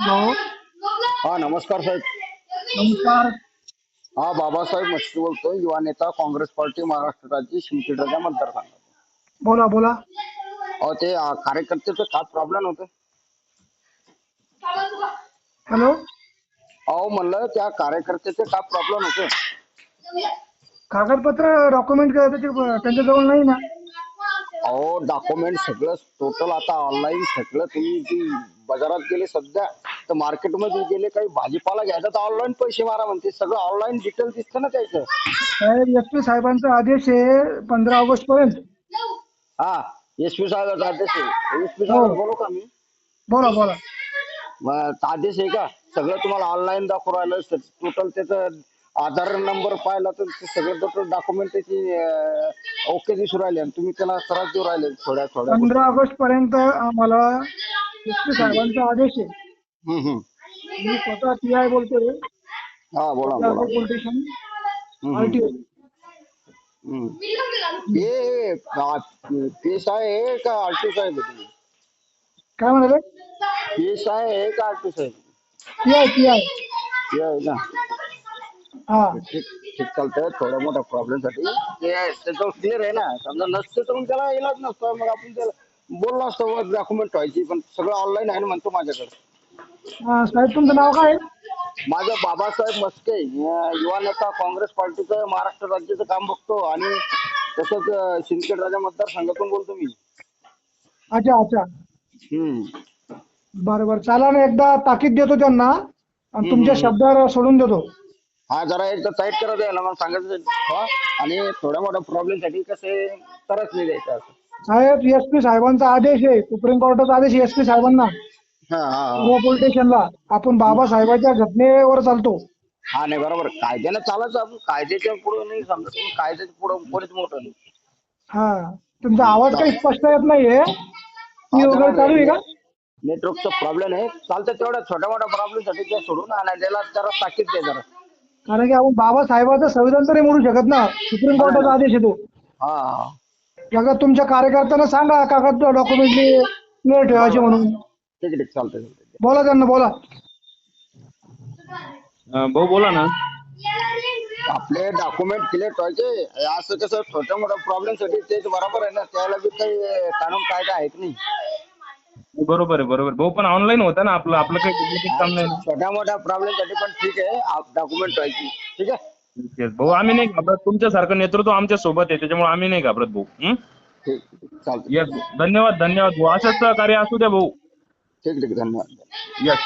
Hello हा नमस्कार साहेब. नमस्कार. हा बाबासाहेब मस्के बोलतोय युवा नेता काँग्रेस पार्टी महाराष्ट्र राज्य मतदारसंघात बोला बोला. अहो ते अं, कार्यकर्त्याचं काय प्रॉब्लेम होतं हॅलो अहो म्हणलं त्या कार्यकर्त्याचे काय प्रॉब्लेम होतं कागदपत्र डॉक्युमेंट त्यांच्याजवळ नाही ना? अहो डॉक्युमेंट सगळं टोटल आता ऑनलाईन सगळं तुम्ही जी बाजारात गेले सध्या तर मार्केटमध्ये गेले काही भाजीपाला घ्यायचा तर ऑनलाईन पैसे मारा म्हणते. सगळं ऑनलाईन डिटेल दिसतं ना त्याचं. साहेब एस पी साहेबांचा आदेश आहे पंधरा ऑगस्ट पर्यंत. हा एस पी साहेबाचा आदेश आहे. एस पी साहेब बोलू का मी? बोला बोला. मग आदेश आहे का? सगळं तुम्हाला ऑनलाईन दाखवू राहिलं टोटल त्याचं आधार नंबर पाहिला तर ते सगळं डॉक्युमेंट त्याची ओके दिसू राहिले आणि तुम्ही त्याला त्रास देऊ राहिले थोड्या थोड्या. पंधरा ऑगस्ट पर्यंत आम्हाला एस पी साहेबांचा आदेश आहे. हम्म, हम्म. मी स्वतः टी आय बोलतोय. हा बोला बोला. पोलीस स्टेशन हम्म, आरटीओ हम्म. हे पीएस आहे का आरटी साहेब आहे तुम्ही? काय म्हणाले? पीएस आहे का आरटी साहेब? टी आय टी आय हे आहे ना. हा. ठीक ठीक चालतंय थोड्या मोठ्या प्रॉब्लेमसाठी. ते त्याच्यावर क्लिअर आहे ना. समजा नसते तर मग त्याला इलाज नसतो. मग आपण त्याला बोललो असतो डॉक्युमेंट व्हायची पण सगळं ऑनलाईन आहे ना म्हणतो माझ्याकडे. साहेब तुमचं नाव काय? आहे? माझं बाबासाहेब मस्के. अं, युवा नेता काँग्रेस पार्टीचं महाराष्ट्र राज्याचं काम बघतो. आणि तसंच अं, सिंदखेड राजा मतदारसंघातून बोलतो मी. अच्छा अच्छा. हम्म. बरं बरं. चाला ना एकदा ताकीद देतो त्यांना. आणि तुमच्या शब्दावर सोडून देतो. हा जरा एकदा टाईट करा द्यायला मग सांगायचं हा? आणि थोड्या मोठ्या प्रॉब्लेमसाठी कसे तरच नाही द्यायचं असं. साहेब एस पी साहेबांचा आदेश आहे. सुप्रीम कोर्टाचा आदेश एस पी साहेबांना. हा हा हा. पोलीस स्टेशनला आपण बाबासाहेबांच्या घटनेवर चालतो. हा नाही बरोबर. कायद्यानं चालायचं आपण कायद्याच्या पुढे नाही समजा तुम्ही कायद्याच्या पुढे कोणीच मोठं नाही. हा. तुमचा आवाज काही स्पष्ट येत नाहीये. वगैरे चालू आहे का? नेटवर्कचा प्रॉब्लेम आहे. चालतं तेवढ्या छोट्या मोठ्या प्रॉब्लेमसाठी ते सोडून आणि त्याला जरा ताकीद दे जरा. कारण की आपण बाबासाहेबाचं संविधान तरी मोडू शकत ना. सुप्रीम कोर्टाचा आदेश आहे तो हा. हा एकदा तुमच्या कार्यकर्त्यांना सांगा कागद डॉक्युमेंट क्लिअर ठेवायचे म्हणून. ठीक आहे ठीक चालतंय चालतंय. बोला त्यांना बोला. अं, भाऊ बोला ना. आपले डॉक्युमेंट क्लिअर ठेवायचे. असं कसं छोट्या मोठ्या प्रॉब्लेमसाठी तेच बरोबर आहे ना. त्याला बी काही कानून कायदा आहेत नाही. बरोबर आहे बरोबर भाऊ पण ऑनलाईन होतं ना आपलं आपलं काही काम नाही ना. छोट्या मोठ्या प्रॉब्लेमसाठी पण ठीक आहे. डॉक्युमेंट ठेवायची ठीक आहे? भाऊ आम्ही नाही घाबरत. तुमच्यासारखं नेतृत्व आमच्यासोबत आहे त्याच्यामुळे आम्ही नाही घाबरत भाऊ. हं? ठीक ठीक. धन्यवाद धन्यवाद भाऊ. असंच कार्य असू द्या भाऊ. ठीक ठीक. धन्यवाद. येस